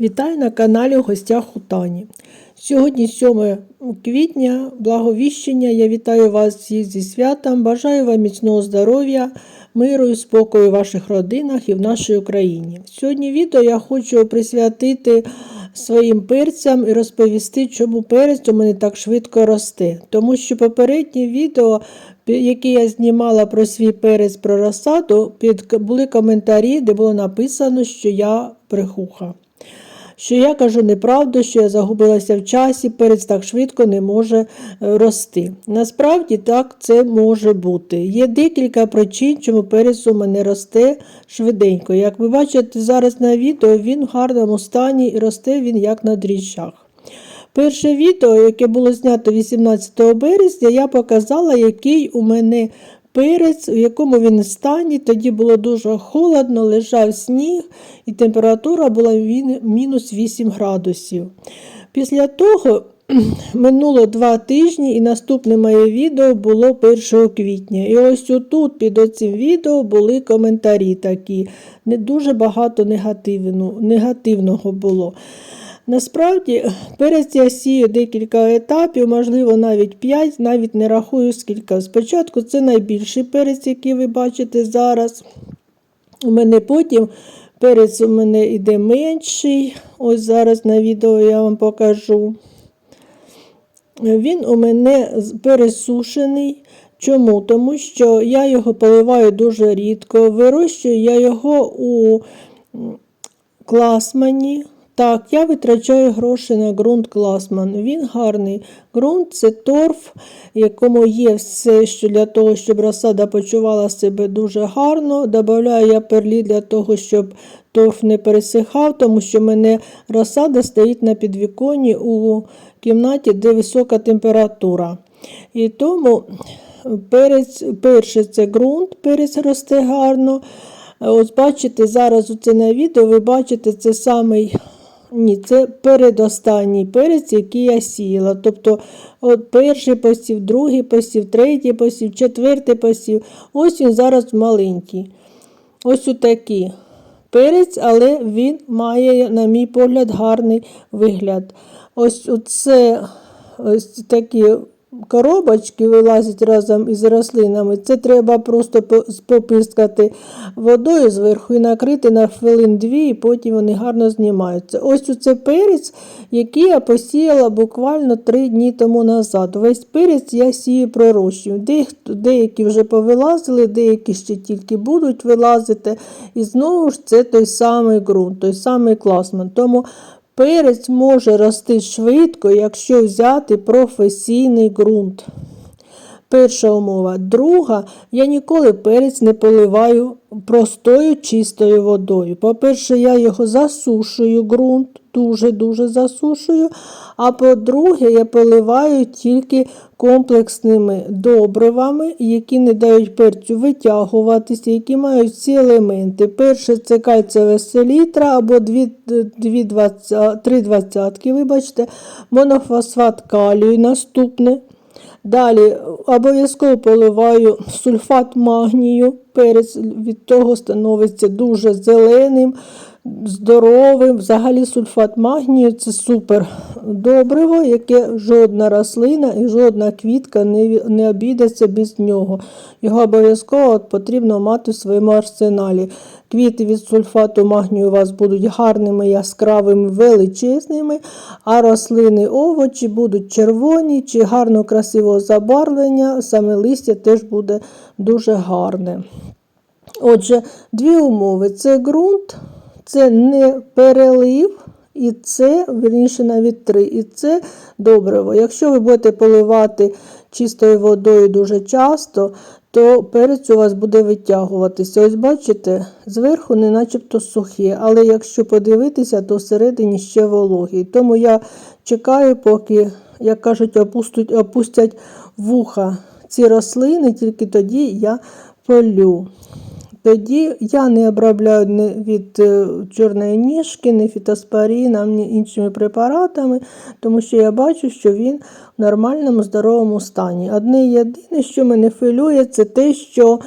Вітаю на каналі у гостях у. Сьогодні 7 квітня, благовіщення. Я вітаю вас всіх зі святом. Бажаю вам міцного здоров'я, миру і спокою в ваших родинах і в нашій Україні. Сьогодні відео я хочу присвятити своїм перцям і розповісти, чому перець у мене так швидко росте. Тому що попереднє відео, яке я знімала про свій перець про розсаду, під були коментарі, де було написано, що я брехуха що я кажу неправду, що я загубилася в часі, перець так швидко не може е, рости. Насправді так це може бути. Є декілька причин, чому перець у мене росте швиденько. Як ви бачите зараз на відео, він в гарному стані і росте він як на дріжджах. Перше відео, яке було знято 18 березня, я показала, який у мене перець, у якому він стані. Тоді було дуже холодно, лежав сніг, і температура була мінус 8 градусів. Після того минуло два тижні, і наступне моє відео було 1 квітня. І ось отут під оцим відео були коментарі такі. Не дуже багато негативного було. Насправді, перець я сію декілька етапів, можливо, навіть 5, навіть не рахую скільки. Спочатку це найбільший перець, який ви бачите зараз. У мене потім перець у мене йде менший. Ось зараз на відео я вам покажу. Він у мене пересушений. Чому? Тому що я його поливаю дуже рідко. Вирощую я його у класмані. Так, я витрачаю гроші на ґрунт Класман. Він гарний. Ґрунт це торф, якому є все що для того, щоб розсада почувала себе дуже гарно. Добавляю я перлі для того, щоб торф не пересихав, тому що в мене розсада стоїть на підвіконні у кімнаті, де висока температура. І тому перець, перше це ґрунт, перець росте гарно. Ось бачите, зараз оце на відео ви бачите, це самий ні, це передостанній перець, який я сіяла. Тобто от перший посів, другий посів, третій посів, четвертий посів. Ось він зараз маленький. Ось отакий перець, але він має, на мій погляд, гарний вигляд. Ось це ось такі коробочки вилазять разом із рослинами, це треба просто попискати водою зверху і накрити на хвилин дві, і потім вони гарно знімаються. Ось оце перець, який я посіяла буквально три дні тому назад. Весь перець я сію пророщую. Деякі вже повилазили, деякі ще тільки будуть вилазити. І знову ж це той самий ґрунт, той самий класман. Тому Перець може рости швидко, якщо взяти професійний ґрунт. Перша умова. Друга, я ніколи перець не поливаю простою чистою водою. По-перше, я його засушую ґрунт, дуже-дуже засушую. А по-друге, я поливаю тільки комплексними добривами, які не дають перцю витягуватися, які мають всі елементи. Перше це кальцеве селітра або 3 двадцятки, вибачте, монофосфат калію. Наступне. Далі обов'язково поливаю сульфат магнію, перець від того становиться дуже зеленим, здоровим. Взагалі сульфат магнію це супер добриво, яке жодна рослина і жодна квітка не не обійдеться без нього. Його обов'язково потрібно мати в своєму арсеналі. Квіти від сульфату магнію у вас будуть гарними, яскравими, величезними, а рослини овочі будуть червоні чи гарно красивого забарвлення, саме листя теж буде дуже гарне. Отже, дві умови: це ґрунт, це не перелив. І це, верніше, навіть три. І це добриво. Якщо ви будете поливати чистою водою дуже часто, то перець у вас буде витягуватися. Ось бачите, зверху не начебто сухе, але якщо подивитися, то всередині ще вологий. Тому я чекаю, поки, як кажуть, опустять, опустять вуха ці рослини, тільки тоді я полю. Тоді я не обробляю від е, чорної ніжки, ні фітоспоріном, ні іншими препаратами, тому що я бачу, що він в нормальному здоровому стані. Одне єдине, що мене хвилює, це те, що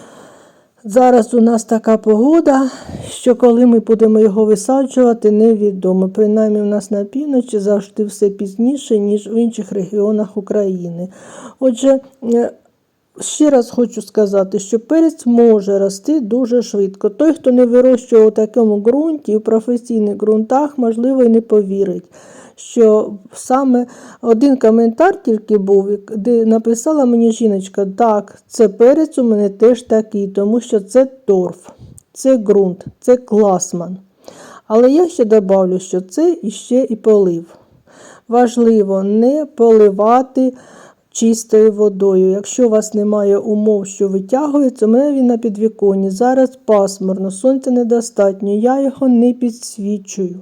Зараз у нас така погода, що коли ми будемо його висаджувати, невідомо. Принаймні, у нас на півночі завжди все пізніше, ніж в інших регіонах України. Отже, е, ще раз хочу сказати, що перець може рости дуже швидко. Той, хто не вирощував у такому ґрунті, у професійних ґрунтах, можливо, і не повірить. Що саме один коментар тільки був, де написала мені жіночка, так, це перець у мене теж такий, тому що це торф, це ґрунт, це класман. Але я ще добавлю, що це іще і полив. Важливо не поливати чистою водою. Якщо у вас немає умов, що витягується, у мене він на підвіконні. Зараз пасмурно, сонця недостатньо, я його не підсвічую.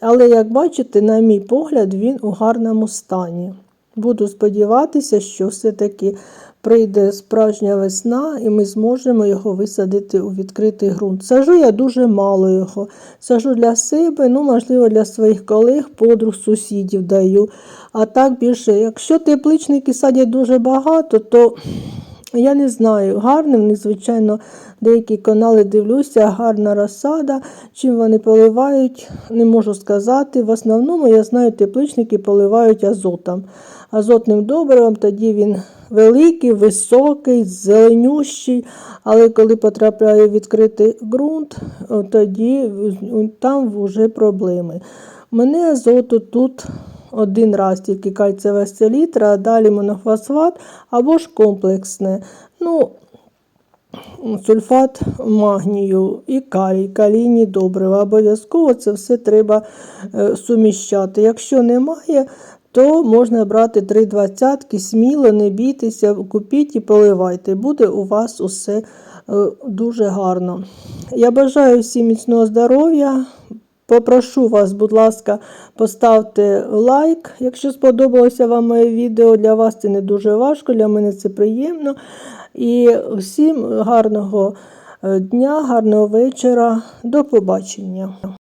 Але, як бачите, на мій погляд, він у гарному стані. Буду сподіватися, що все-таки прийде справжня весна, і ми зможемо його висадити у відкритий ґрунт. Сажу я дуже мало його. Сажу для себе, ну, можливо, для своїх колег, подруг, сусідів даю. А так більше, якщо тепличники садять дуже багато, то я не знаю, гарним, незвичайно, деякі канали дивлюся, гарна розсада. Чим вони поливають, не можу сказати. В основному, я знаю, тепличники поливають азотом. Азотним добривом, тоді він великий, високий, зеленющий, але коли потрапляє в відкритий ґрунт, тоді там вже проблеми. Мене азоту тут один раз тільки кальцієва селітра, а далі монофосфат або ж комплексне. Ну, Сульфат магнію і калій, калійні добрива. Обов'язково це все треба е, суміщати. Якщо немає, то можна брати 3 двадцятки, сміло, не бійтеся, купіть і поливайте. Буде у вас усе е, дуже гарно. Я бажаю всім міцного здоров'я. Попрошу вас, будь ласка, поставте лайк, якщо сподобалося вам моє відео. Для вас це не дуже важко, для мене це приємно. І всім гарного е, дня, гарного вечора. До побачення.